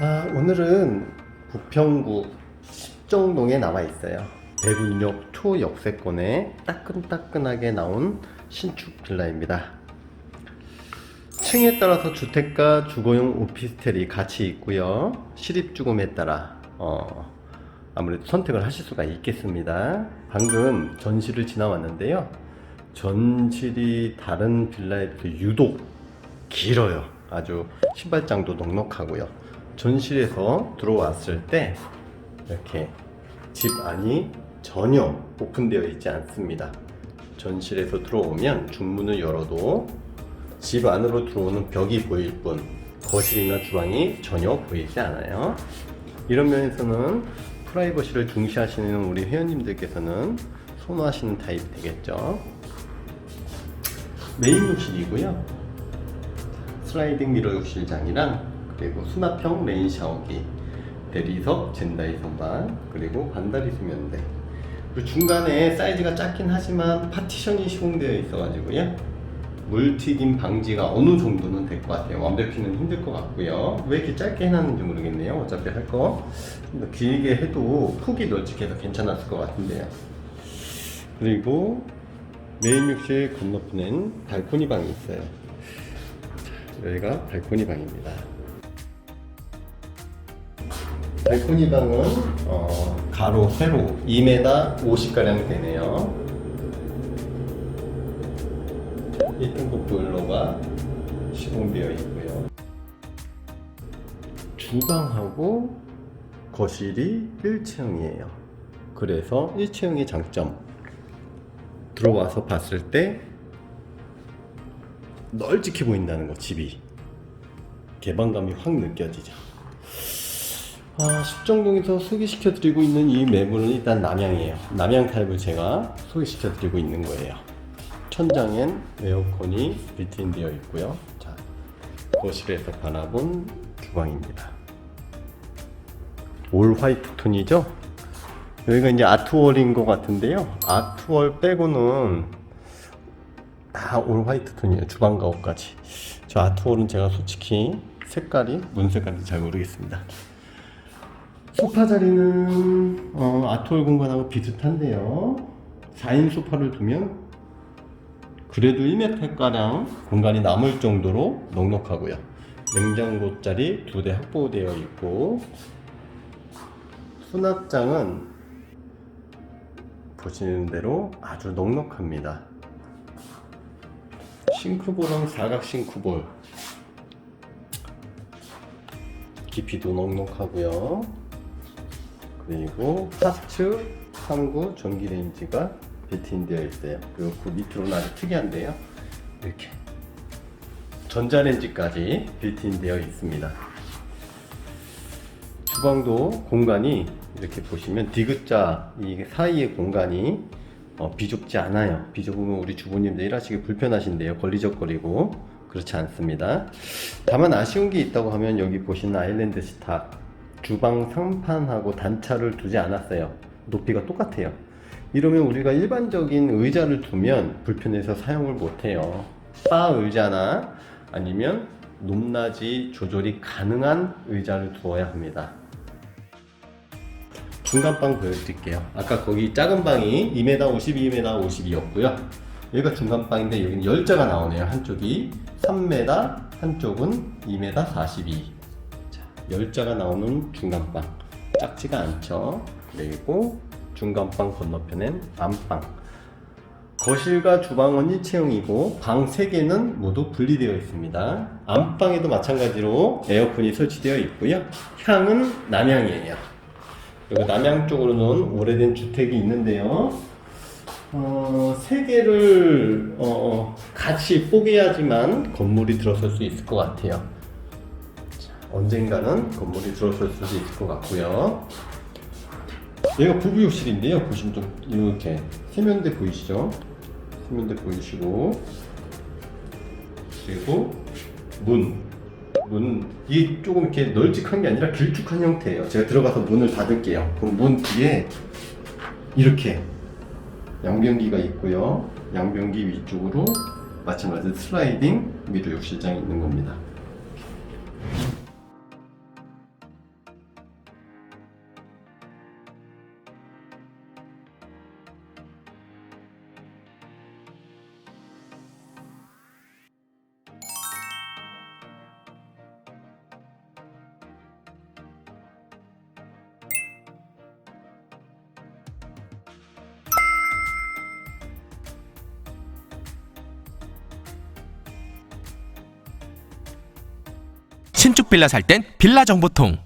오늘은 부평구 십정동에 나와 있어요. 대군역 초역세권에 따끈따끈하게 나온 신축 빌라입니다. 층에 따라서 주택과 주거용 오피스텔이 같이 있고요. 시립주금에 따라 어, 아무래도 선택을 하실 수가 있겠습니다. 방금 전시를 지나왔는데요. 전실이 다른 빌라에 비해 유독 길어요. 아주 신발장도 넉넉하고요. 전실에서 들어왔을 때 이렇게 집 안이 전혀 오픈되어 있지 않습니다. 전실에서 들어오면 중문을 열어도 집 안으로 들어오는 벽이 보일 뿐 거실이나 주방이 전혀 보이지 않아요. 이런 면에서는 프라이버시를 중시하시는 우리 회원님들께서는 선호하시는 타입이 되겠죠. 메인 욕실이고요. 슬라이딩 미러 욕실장이랑 그리고 수납형 레인 샤워기, 대리석, 젠다이 선반, 그리고 반다리 수면대. 그리고 중간에 사이즈가 작긴 하지만 파티션이 시공되어 있어가지고요. 물 튀김 방지가 어느 정도는 될 것 같아요. 완벽히는 힘들 것 같고요. 왜 이렇게 짧게 해놨는지 모르겠네요. 어차피 할 거. 좀 더 길게 해도 폭이 널찍해서 괜찮았을 것 같은데요. 그리고 메인 욕실 건너편엔 발코니 방이 있어요. 자, 여기가 발코니 방입니다. 발코니 방은 어, 가로, 세로 2m 50가량 되네요. 1등급 보일러가 시공되어 있고요. 주방하고 거실이 1층이에요. 그래서 1층의 장점. 들어와서 봤을 때 널찍해 보인다는 거, 집이. 개방감이 확 느껴지죠. 아, 십정동에서 소개시켜 드리고 있는 이 매물은 일단 남향이에요. 남향 타입을 제가 소개시켜 드리고 있는 거예요. 천장엔 에어컨이 빌트인 되어 있고요. 자, 거실에서 바라본 주방입니다. 올 화이트 톤이죠? 여기가 이제 아트월인 것 같은데요. 아트월 빼고는 다 올 화이트 톤이에요. 주방 가옥까지. 저 아트월은 제가 솔직히 색깔이 문 색깔이 잘 모르겠습니다. 소파 자리는 어, 아트월 공간하고 비슷한데요. 4인 소파를 두면 그래도 1m가량 공간이 남을 정도로 넉넉하고요. 냉장고 자리 두 대 확보되어 있고 수납장은 보시는 대로 아주 넉넉합니다. 싱크볼은 사각 싱크볼 깊이도 넉넉하고요. 그리고 파츠 3구 전기레인지가 빌트인 되어 있어요. 그리고 그 밑으로는 아주 특이한데요. 이렇게 전자레인지까지 빌트인 되어 있습니다. 주방도 공간이 이렇게 보시면 디귿자 이 사이의 공간이 어, 비좁지 않아요. 비좁으면 우리 주부님들 일하시기 불편하신데요. 걸리적거리고 그렇지 않습니다. 다만 아쉬운 게 있다고 하면 여기 보시는 아일랜드 식탁 주방 상판하고 단차를 두지 않았어요. 높이가 똑같아요. 이러면 우리가 일반적인 의자를 두면 불편해서 사용을 못해요. 바 의자나 아니면 높낮이 조절이 가능한 의자를 두어야 합니다. 중간 방 보여드릴게요. 아까 거기 작은 방이 2m 50, 2m 52였고요. 여기가 중간 방인데 여기는 열자가 나오네요. 한쪽이 3m, 한쪽은 2m 42. 자, 열자가 나오는 중간 방. 작지가 않죠. 그리고 중간 방 건너편엔 안방. 거실과 주방은 일체형이고 방 3개는 모두 분리되어 있습니다. 안방에도 마찬가지로 에어컨이 설치되어 있고요. 향은 남향이에요. 여기 남양 쪽으로는 오래된 주택이 있는데요. 어, 세 개를 어, 같이 뽀개야지만 건물이 들어설 수 있을 것 같아요. 자, 언젠가는 건물이 들어설 수도 있을 것 같고요. 얘가 부부욕실인데요. 보시면 좀 이렇게 세면대 보이시죠? 세면대 보이시고 그리고 문 문, 이게 조금 이렇게 널찍한 게 아니라 길쭉한 형태예요. 제가 들어가서 문을 닫을게요. 그럼 문 뒤에 이렇게 양변기가 있고요. 양변기 위쪽으로 마찬가지로 슬라이딩 미러 욕실장이 있는 겁니다. 신축 빌라 살 땐 빌라 정보통